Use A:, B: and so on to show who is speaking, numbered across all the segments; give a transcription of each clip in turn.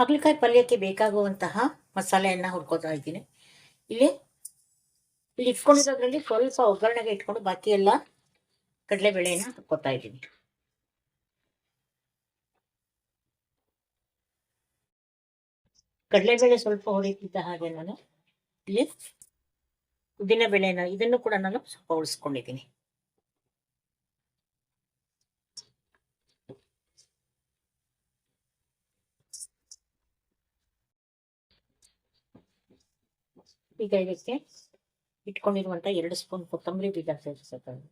A: ಹಾಗಲಕಾಯಿ ಪಲ್ಯಕ್ಕೆ ಬೇಕಾಗುವಂತಹ ಮಸಾಲೆಯನ್ನು ಹುಡ್ಕೋತಾ ಇದ್ದೀನಿ. ಇಲ್ಲಿ ಇಲ್ಲಿ ಇಟ್ಕೊಂಡಿರೋದ್ರಲ್ಲಿ ಸ್ವಲ್ಪ ಒಗ್ಗರಣೆಗೆ ಇಟ್ಕೊಂಡು ಬಾಕಿ ಎಲ್ಲ ಕಡಲೆಬೇಳೆನ ಹಾಕೋತಾ ಇದ್ದೀನಿ. ಕಡಲೆಬೇಳೆ ಸ್ವಲ್ಪ ಹೊಡಿತಿದ್ದ ಹಾಗೆ ನಾನು ಇಲ್ಲಿ ಉದ್ದಿನ ಬೇಳೆನ ಇದನ್ನು ಕೂಡ ನಾನು ಸ್ವಲ್ಪ ಉಳಿಸ್ಕೊಂಡಿದ್ದೀನಿ ಈಗ ಇದಕ್ಕೆ ಇಟ್ಕೊಂಡಿರುವಂತ ಎರಡು ಸ್ಪೂನ್ ಕೊತ್ತಂಬರಿ ಬೀಜ ಸೇರಿಸಬೇಕು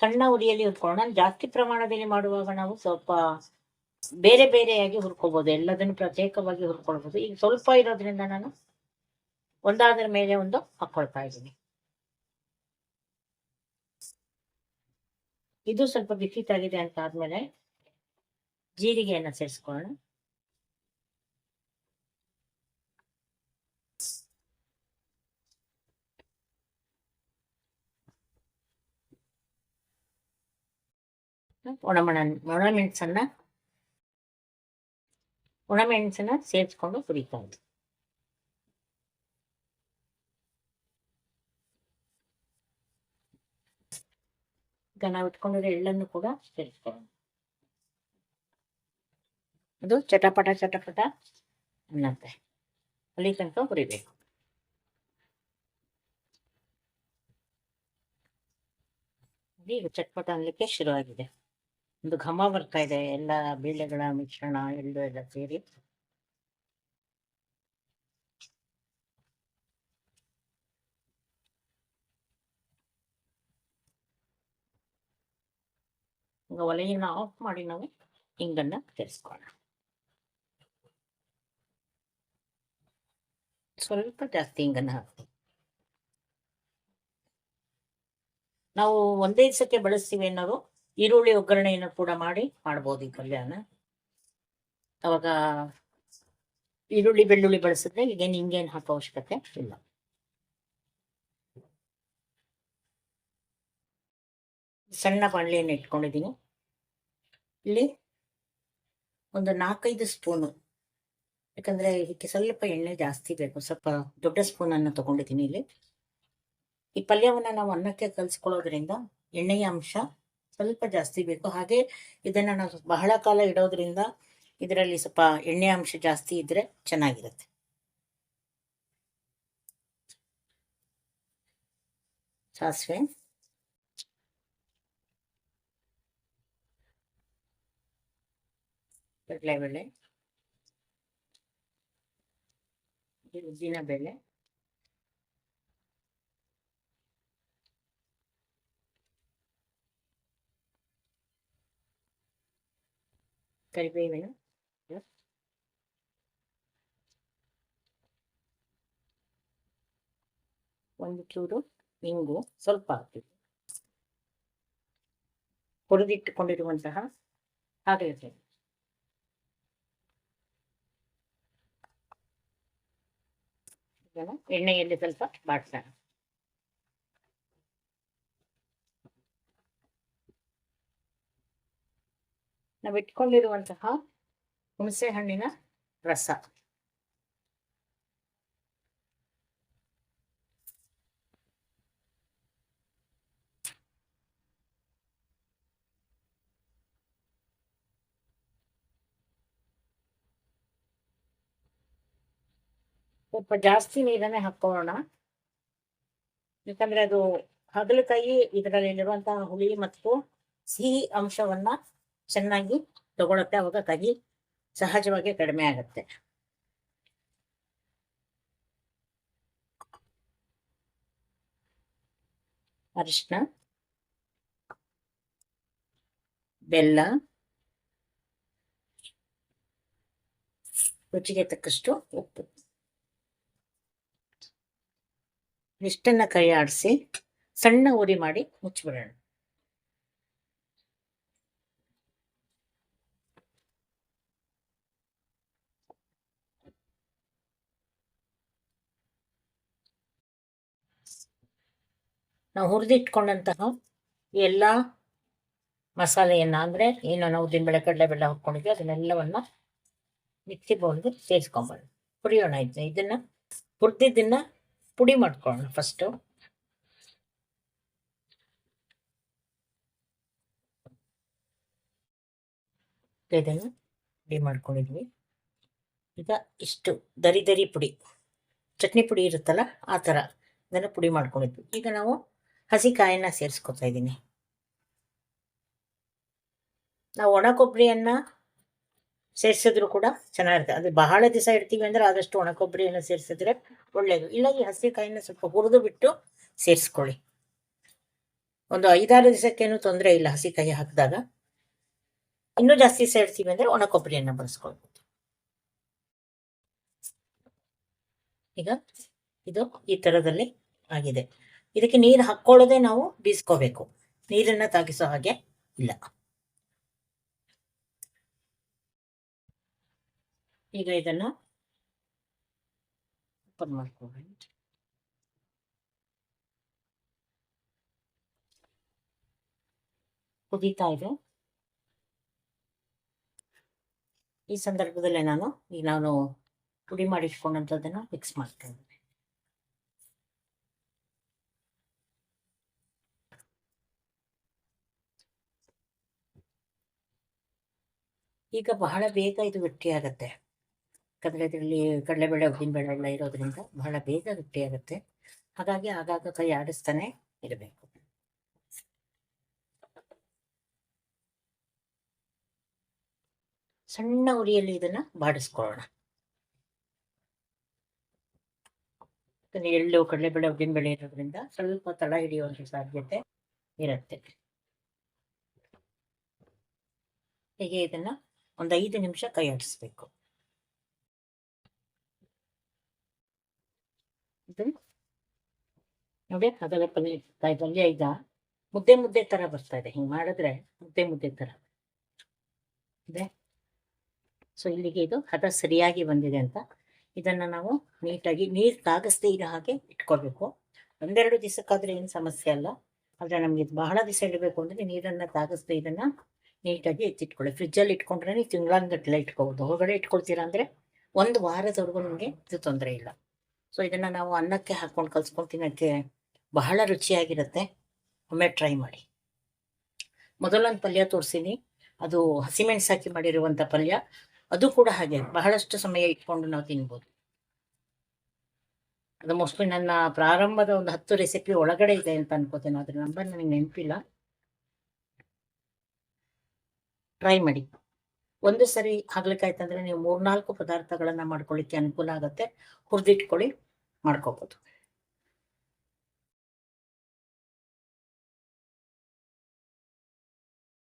A: ಸಣ್ಣ ಉರಿಯಲ್ಲಿ ಹುರ್ಕೊಳ್ಳೋಣ. ಜಾಸ್ತಿ ಪ್ರಮಾಣದಲ್ಲಿ ಮಾಡುವಾಗ ನಾವು ಸ್ವಲ್ಪ ಬೇರೆ ಬೇರೆಯಾಗಿ ಹುರ್ಕೋಬಹುದು ಎಲ್ಲದನ್ನು ಪ್ರತ್ಯೇಕವಾಗಿ ಹುರ್ಕೊಳ್ಬಹುದು ಈಗ ಸ್ವಲ್ಪ ಇರೋದ್ರಿಂದ ನಾನು ಒಂದಾದ್ರ ಮೇಲೆ ಒಂದು ಹಾಕೊಳ್ತಾ ಇದ್ದೀನಿ. ಇದು ಸ್ವಲ್ಪ ಬಿಸಿ ತಾಗಿದೆ ಅಂತ ಆದ್ಮೇಲೆ ಜೀರಿಗೆಯನ್ನು ಸೇರಿಸ್ಕೊಳ್ಳೋಣ ಒಣಮಣ ಒಣಮೆಣಸನ್ನ ಒಣಮೆಣಸನ್ನ ಸೇರಿಸ್ಕೊಂಡು ಹುರಿತಾ ಇದ್ವಿ ಈಗ ನಾವು ಇಟ್ಕೊಂಡಿರೋ ಎಳ್ಳನ್ನು ಕೂಡ ಸೇರಿಸ್ಕೊಳ್ಳೋಣ ಅದು ಚಟಪಟ ಚಟಪಟ ಅನ್ನತ್ತೆ. ಅಲ್ಲಿ ತನಕ ಹುರಿಬೇಕು. ಈಗ ಚಟ್ಪಟ ಶುರುವಾಗಿದೆ. ಒಂದು ಘಮ ಬರ್ತಾ ಇದೆ. ಎಲ್ಲ ಬೇಳೆಗಳ ಮಿಶ್ರಣ, ಎಳ್ಳು ಎಲ್ಲ ಸೇರಿ. ಈಗ ಒಲೆಯನ್ನು ಆಫ್ ಮಾಡಿ ನಾವು ಹಿಂಗನ್ನ ಸೇರಿಸ್ಕೊಳ್ಳೋಣ ಸ್ವಲ್ಪ ಜಾಸ್ತಿ ಹಿಂಗನ್ನ ಹಾಕಿ ನಾವು ಒಂದೇ ದಿವಸಕ್ಕೆ ಬಳಸ್ತೀವಿ ಅನ್ನೋರು ಈರುಳ್ಳಿ ಒಗ್ಗರಣೆಯನ್ನು ಕೂಡ ಮಾಡಿ ಮಾಡ್ಬೋದು ಈ ಪಲ್ಯನ. ಅವಾಗ ಈರುಳ್ಳಿ, ಬೆಳ್ಳುಳ್ಳಿ ಬಳಸಿದ್ರೆ ಈಗೇನು ಹಿಂಗೇನು ಹಾಕೋ ಅವಶ್ಯಕತೆ ಇಲ್ಲ. ಸಣ್ಣ ಬಾಣಲೆಯನ್ನು ಇಟ್ಕೊಂಡಿದ್ದೀನಿ. ಇಲ್ಲಿ ಒಂದು ನಾಲ್ಕೈದು ಸ್ಪೂನು ಯಾಕಂದ್ರೆ ಇದಕ್ಕೆ ಸ್ವಲ್ಪ ಎಣ್ಣೆ ಜಾಸ್ತಿ ಬೇಕು. ಸ್ವಲ್ಪ ದೊಡ್ಡ ಸ್ಪೂನನ್ನು ತಗೊಂಡಿದ್ದೀನಿ ಇಲ್ಲಿ. ಈ ಪಲ್ಯವನ್ನ ನಾವು ಅನ್ನಕ್ಕೆ ಕಲಿಸ್ಕೊಳ್ಳೋದ್ರಿಂದ ಎಣ್ಣೆಯ ಅಂಶ ಸ್ವಲ್ಪ ಜಾಸ್ತಿ ಬೇಕು. ಹಾಗೆ ಇದನ್ನ ನಾವು ಬಹಳ ಕಾಲ ಇಡೋದ್ರಿಂದ ಇದರಲ್ಲಿ ಸ್ವಲ್ಪ ಎಣ್ಣೆ ಅಂಶ ಜಾಸ್ತಿ ಇದ್ರೆ ಚೆನ್ನಾಗಿರುತ್ತೆ. ಸಾಸಿವೆ. ಕಡಲೆಬೇಳೆ. ಉದ್ದಿನ ಬೇಳೆ. ಕರಿಬೇವಿನ. ಒಂದು ಚೂರು ಇಂಗು ಸ್ವಲ್ಪ ಹಾಕ್ತೀವಿ ಹುರಿದಿಟ್ಟುಕೊಂಡಿರುವಂತಹ ಹಾಗಲಕಾಯಿ ಎಣ್ಣೆಯಲ್ಲಿ ಸ್ವಲ್ಪ ಬಾಡಿಸೋಣ ನಾವು ಇಟ್ಕೊಂಡಿರುವಂತಹ ಹುಣಸೆ ಹಣ್ಣಿನ ರಸ. ಸ್ವಲ್ಪ ಜಾಸ್ತಿ ನೀರನ್ನೇ ಹಾಕೊಳ್ಳೋಣ ಯಾಕಂದ್ರೆ ಅದು ಹಾಗಲಕಾಯಿ ಇದರಲ್ಲಿರುವಂತಹ ಹುಳಿ ಮತ್ತು ಸಿಹಿ ಅಂಶವನ್ನ ಚೆನ್ನಾಗಿ ತಗೊಳತ್ತೆ. ಅವಾಗ ಕಹಿ ಸಹಜವಾಗಿ ಕಡಿಮೆ ಆಗುತ್ತೆ. ಅರಿಶಿನ ಬೆಲ್ಲ, ರುಚಿಗೆ ತಕ್ಕಷ್ಟು ಉಪ್ಪು. ಇಷ್ಟನ್ನ ಕೈ ಆಡಿಸಿ ಸಣ್ಣ ಉರಿ ಮಾಡಿ ಮುಚ್ಚಿಬಿಡೋಣ ನಾವು ಹುರಿದಿಟ್ಕೊಂಡಂತಹ ಎಲ್ಲ ಮಸಾಲೆಯನ್ನು ಅಂದರೆ ಏನು ನಾವು ಕಡಲೆ ಬೆಲ್ಲ ಹಾಕ್ಕೊಂಡಿದ್ವಿ, ಅದನ್ನೆಲ್ಲವನ್ನು ಮಿಕ್ಸಿ ಬೌಲ್ಗೆ ಸೇರಿಸ್ಕೊಂಬಾರ್ದು ಕುಡಿಯೋಣ ಇದನ್ನ ಇದನ್ನು. ಹುರಿದಿದ್ದನ್ನು ಪುಡಿ ಮಾಡ್ಕೊಳ್ಳೋಣ ಫಸ್ಟು ಇದನ್ನು ಪುಡಿ ಮಾಡ್ಕೊಂಡಿದ್ವಿ. ಈಗ ಇಷ್ಟು ದರಿ ದರಿ ಪುಡಿ. ಚಟ್ನಿ ಪುಡಿ ಇರುತ್ತಲ್ಲ, ಆ ಥರ ಇದನ್ನು ಪುಡಿ ಮಾಡ್ಕೊಂಡಿದ್ವಿ. ಈಗ ನಾವು ಹಸಿ ಕಾಯನ್ನ ಸೇರಿಸ್ಕೊತಾ ಇದ್ದೀನಿ. ನಾವು ಒಣ ಕೊಬ್ಬರಿಯನ್ನು ಸೇರಿಸಿದ್ರು ಕೂಡ ಚೆನ್ನಾಗಿರುತ್ತೆ. ಅದು ಬಹಳ ದಿವಸ ಇಡ್ತೀವಿ ಅಂದರೆ ಆದಷ್ಟು ಒಣ ಕೊಬ್ಬರಿಯನ್ನು ಸೇರಿಸಿದ್ರೆ ಒಳ್ಳೆಯದು ಇಲ್ಲ ಈ ಹಸಿ ಕಾಯಿನ ಸ್ವಲ್ಪ ಹುರಿದು ಬಿಟ್ಟು ಸೇರಿಸ್ಕೊಳ್ಳಿ. ಒಂದು ಐದಾರು ದಿವಸಕ್ಕೇನು ತೊಂದರೆ ಇಲ್ಲ ಹಸಿ ಕಾಯಿ ಹಾಕಿದಾಗ. ಇನ್ನೂ ಜಾಸ್ತಿ ಸೇರ್ತೀವಿ ಅಂದರೆ ಒಣ ಕೊಬ್ಬರಿಯನ್ನು ಬಳಸ್ಕೊಳ್ಬೋದು. ಈಗ ಇದು ಈ ಥರದಲ್ಲಿ ಆಗಿದೆ. ಇದಕ್ಕೆ ನೀರು ಹಾಕ್ಕೊಳ್ಳೋದೇ ನಾವು ಬೀಸ್ಕೋಬೇಕು. ನೀರನ್ನು ತಾಗಿಸೋ ಹಾಗೆ ಇಲ್ಲ. ಈಗ ಇದನ್ನ ಓಪನ್ ಮಾಡ್ಕೊಳ್ಳಿ ಕುದೀತಾ ಇದೆ. ಈ ಸಂದರ್ಭದಲ್ಲೇ ನಾನು ಈಗ ನಾನು ಪುಡಿ ಮಾಡಿ ಇಟ್ಕೊಂಡಂಥದ್ದನ್ನು ಮಿಕ್ಸ್ ಮಾಡ್ತೇನೆ ಈಗ ಬಹಳ ಬೇಗ ಇದು ಗಟ್ಟಿಯಾಗತ್ತೆ ಯಾಕಂದರೆ ಇದರಲ್ಲಿ ಕಡಲೆಬೇಳೆ, ಉದ್ದಿನಬೇಳೆ ಎಲ್ಲ ಇರೋದ್ರಿಂದ ಬಹಳ ಬೇಗ ಗಟ್ಟಿಯಾಗುತ್ತೆ ಹಾಗಾಗಿ ಆಗಾಗ ಕೈ ಆಡಿಸ್ತಾನೆ ಇರಬೇಕು. ಸಣ್ಣ ಉರಿಯಲ್ಲಿ ಇದನ್ನ ಬಾಡಿಸ್ಕೊಳ್ಳೋಣ. ಎಳ್ಳು, ಕಡಲೆಬೇಳೆ, ಉದ್ದಿನಬೇಳೆ ಇರೋದ್ರಿಂದ ಸ್ವಲ್ಪ ತಳ ಹಿಡಿಯುವಂಥ ಸಾಧ್ಯತೆ ಇರುತ್ತೆ. ಹೀಗೆ ಇದನ್ನ ಒಂದು ಐದು ನಿಮಿಷ ಕೈ ಆಡಿಸ್ಬೇಕು ಇದು ನೋಡಿ ಅದರ ಪಲ್ಯ ಕಾಯಿ ಪಲ್ಯ ಈಗ ಮುದ್ದೆ ಮುದ್ದೆ ತರ ಬರ್ತಾ ಇದೆ. ಹಿಂಗೆ ಮಾಡಿದ್ರೆ ಮುದ್ದೆ ಮುದ್ದೆ ತರ. ಇದೆ? ಸೊ ಇಲ್ಲಿಗೆ ಇದು ಹದ ಸರಿಯಾಗಿ ಬಂದಿದೆ ಅಂತ. ಇದನ್ನ ನಾವು ನೀಟಾಗಿ ನೀರು ತಾಗಿಸ್ದೇ ಇರೋ ಹಾಗೆ ಇಟ್ಕೋಬೇಕು ಒಂದೆರಡು ದಿವಸಕ್ಕಾದ್ರೆ ಏನು ಸಮಸ್ಯೆ ಅಲ್ಲ. ಆದರೆ ನಮಗೆ ಇದು ಬಹಳ ದಿವಸ ಇಡಬೇಕು ಅಂದರೆ ನೀರನ್ನು ತಾಗಿಸ್ದೆ ಇದನ್ನ ನೀಟಾಗಿ ಎತ್ತಿಟ್ಕೊಳ್ಳಿ. ಫ್ರಿಜ್ಜಲ್ಲಿ ಇಟ್ಕೊಂಡ್ರೆ ನೀವು ತಿಂಗಳಂಗಟ್ಟಲೆ ಇಟ್ಕೋಬೋದು ಹೊರಗಡೆ ಇಟ್ಕೊಳ್ತೀರಾ ಅಂದರೆ ಒಂದು ವಾರದವರೆಗೂ ನಮಗೆ ಇದು ತೊಂದರೆ ಇಲ್ಲ. ಸೊ ಇದನ್ನು ನಾವು ಅನ್ನಕ್ಕೆ ಹಾಕ್ಕೊಂಡು ಕಲ್ಸ್ಕೊಂಡು ತಿನ್ನೋಕ್ಕೆ ಬಹಳ ರುಚಿಯಾಗಿರುತ್ತೆ. ಒಮ್ಮೆ ಟ್ರೈ ಮಾಡಿ. ಮೊದಲೊಂದು ಪಲ್ಯ ತೋರಿಸಿನಿ. ಅದು ಹಸಿಮೆಣಸು ಹಾಕಿ ಮಾಡಿರುವಂಥ ಪಲ್ಯ. ಅದು ಕೂಡ ಹಾಗೆ, ಬಹಳಷ್ಟು ಸಮಯ ಇಟ್ಕೊಂಡು ನಾವು ತಿನ್ಬೋದು. ಅದು ಮೋಸ್ಟ್ಲಿ ನನ್ನ ಪ್ರಾರಂಭದ ಒಂದು ಹತ್ತು ರೆಸಿಪಿ ಒಳಗಡೆ ಇದೆ ಅಂತ ಅನ್ಕೋತೇನೆ ಅದ್ರ ನಂಬರ್ ನನಗೆ ನೆನಪಿಲ್ಲ. ಟ್ರೈ ಮಾಡಿ. ಒಂದು ಸರಿ ಆಗ್ಲಿಕ್ಕಾಯ್ತಂದ್ರೆ ನೀವು ಮೂರ್ನಾಲ್ಕು ಪದಾರ್ಥಗಳನ್ನ ಮಾಡ್ಕೊಳ್ಳಿಕ್ಕೆ ಅನುಕೂಲ ಆಗುತ್ತೆ. ಹುರಿದಿಟ್ಕೊಳ್ಳಿ, ಮಾಡ್ಕೋಬೋದು.